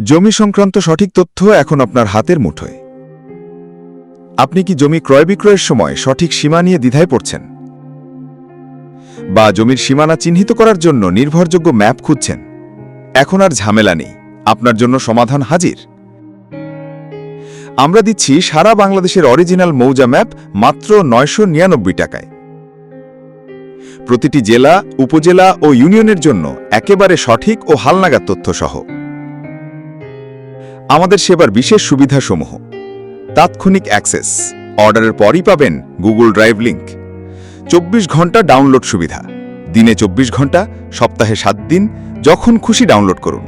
জমি সংক্রান্ত সঠিক তথ্য এখন আপনার হাতের মুঠোয়। আপনি কি জমি ক্রয় বিক্রয়ের সময় সঠিক সীমা নিয়ে দ্বিধায় পড়ছেন? বা জমির সীমানা চিহ্নিত করার জন্য নির্ভরযোগ্য ম্যাপ খুঁজছেন? এখন আর ঝামেলা নেই। আপনার জন্য সমাধান হাজির। আমরা দিচ্ছি সারা বাংলাদেশের অরিজিনাল মৌজা ম্যাপ মাত্র নয়শো নিরানব্বই টাকায়। প্রতিটি জেলা, উপজেলা ও ইউনিয়নের জন্য একেবারে সঠিক ও হালনাগাদ তথ্য সহ আমাদের সেবার বিশেষ সুবিধাসমূহ। তাৎক্ষণিক অ্যাক্সেস। অর্ডারের পরই পাবেন গুগল ড্রাইভ লিংক। চব্বিশ ঘণ্টা ডাউনলোড সুবিধা। দিনে চব্বিশ ঘণ্টা, সপ্তাহে সাত দিন, যখন খুশি ডাউনলোড করুন।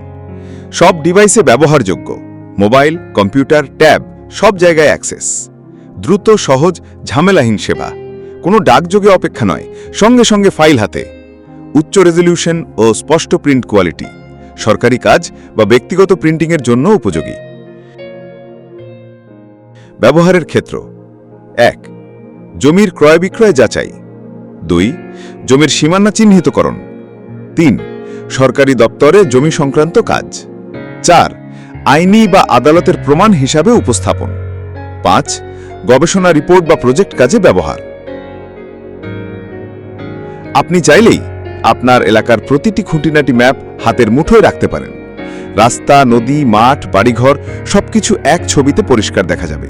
সব ডিভাইসে ব্যবহারযোগ্য। মোবাইল, কম্পিউটার, ট্যাব, সব জায়গায় অ্যাক্সেস। দ্রুত, সহজ, ঝামেলাহীন সেবা। কোনো ডাকযোগে অপেক্ষা নয়, সঙ্গে সঙ্গে ফাইল হাতে। উচ্চ রেজলিউশন ও স্পষ্ট প্রিন্ট কোয়ালিটি। সরকারি কাজ বা ব্যক্তিগত প্রিন্টিংয়ের জন্য উপযোগী। ব্যবহারের ক্ষেত্র এক, জমির ক্রয় বিক্রয় যাচাই। দুই, জমির সীমানা চিহ্নিতকরণ। তিন, সরকারি দপ্তরে জমি সংক্রান্ত কাজ। চার, আইনি বা আদালতের প্রমাণ হিসাবে উপস্থাপন। পাঁচ, গবেষণা রিপোর্ট বা প্রজেক্ট কাজে ব্যবহার। আপনি চাইলেই আপনার এলাকার প্রতিটি খুঁটিনাটি ম্যাপ হাতের মুঠোয় রাখতে পারেন। রাস্তা, নদী, মাঠ, বাড়িঘর সবকিছু এক ছবিতে পরিষ্কার দেখা যাবে।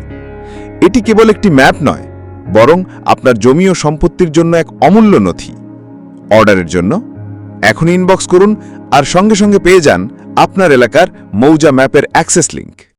এটি কেবল একটি ম্যাপ নয়, বরং আপনার জমি ও সম্পত্তির জন্য এক অমূল্য নথি। অর্ডারের জন্য এখনই ইনবক্স করুন আর সঙ্গে সঙ্গে পেয়ে যান আপনার এলাকার মৌজা ম্যাপের অ্যাক্সেস লিংক।